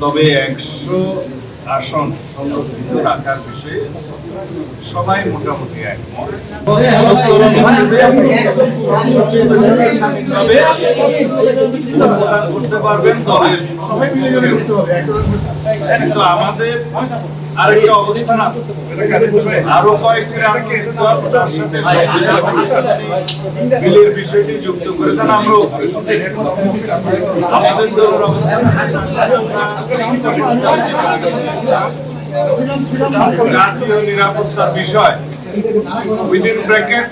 তবে একশো আসন সংরক্ষিত রাখার বিষয়ে সবাই মোটামুটি একমত। আরও কয়েকটি বিলের বিষয়টি যুক্ত করেছেন আমরাও আমাদের জাতীয় নিরাপত্তার বিষয় উইদিন ব্র্যাকেট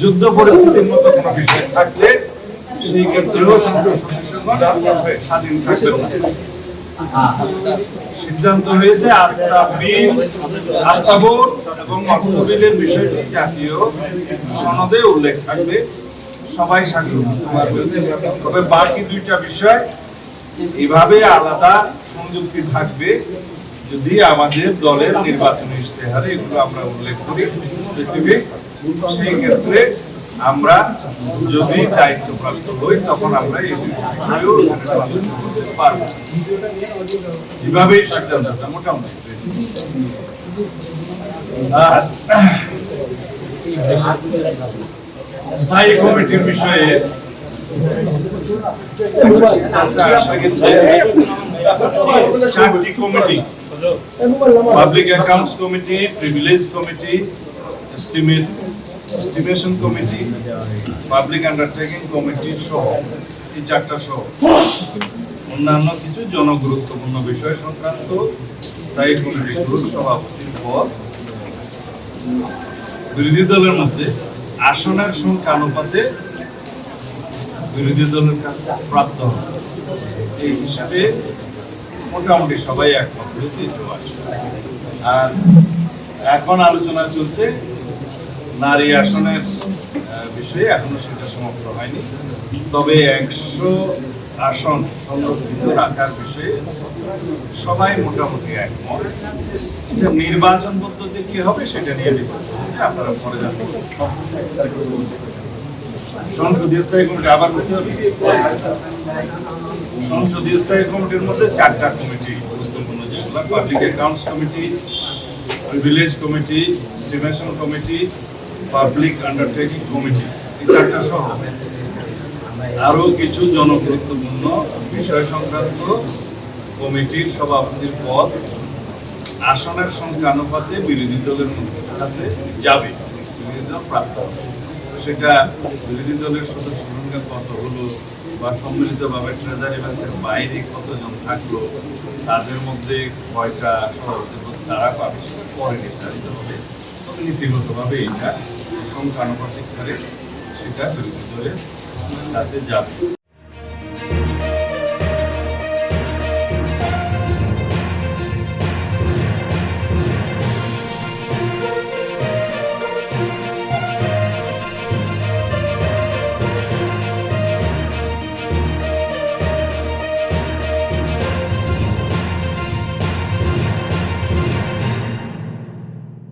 যুদ্ধ পরিস্থিতির মতো কোনো বিষয় থাকলে সেই ক্ষেত্রেও স্বাধীন থাকবেন না। সিদ্ধান্ত হয়েছে আস্থা বিল, আস্থা ভোট এবং অর্থ বিলের বিষয়টি জাতীয় সনদে উল্লেখ থাকবে। সবাই করতে তবে বাকি দুইটা বিষয় এভাবে আলাদা সংযুক্তি থাকবে। যদি আমাদের দলের নির্বাচনী ইশতেহারে এগুলো আমরা উল্লেখ করি স্পেসিফিক সেই ক্ষেত্রে আমরা যদি দায়িত্বপ্রাপ্ত হই, তখন আমরা এই বিষয়গুলো এখানে আলোচনা করতে পারব। মোটামুটি স্থায়ী কমিটির বিষয়ে public accounts committee privilege committee estimation committee public undertaking committee সহ, এই চারটা সহ। অন্যান্য কিছু জনগুরুত্বপূর্ণ বিষয় সংক্রান্ত স্থায়ী কমিটিগুলোর সভাপতির পদ। বিরোধী দলের মধ্যে আসনের সংখ্যা অনুপাতে বিরোধী দলের প্রাপ্ত হবে। এই হিসাবে মোটামুটি সবাই একমত হয়েছে আর এখন আলোচনা চলছে নারী আসনের বিষয়ে। এখনও সেটা সমাপ্ত হয়নি। তবে একশো আসন সংরক্ষিত রাখার বিষয়ে সবাই মোটামুটি একমত। নির্বাচন পদ্ধতি কি হবে সেটা নিয়ে হচ্ছে, আপনারা পরে জানবেন। সংসদীয় স্থায়ী কমিটি আবার করতে হবে? সংসদীয় স্থায়ী কমিটির মধ্যে চারটা কমিটি গুরুত্বপূর্ণ, যেগুলো public accounts committee committee committee public undertaking committee. এই চারটা সহ আরও কিছু জনগুরুত্বপূর্ণ বিষয় সংক্রান্ত কমিটির সভাপতির পদ আসনের সংখ্যা অনুপাতে বিরোধী দলের মধ্যে যাবে। বিরোধী দল প্রাপ্ত হবে। সেটা বিরোধী দলের সদস্য সংখ্যা কত হলো বা সম্মিলিতভাবে ট্রেজারি ব্যাংকের বাইরে কতজন থাকল, তাদের মধ্যে কয়টা তারা পাবে সেটা পরে নির্ধারিত হবে। তবে নীতিগতভাবে এটা সংখ্যানুপাতিক হারে সেটা বিরোধী দলের কাছে যাবে।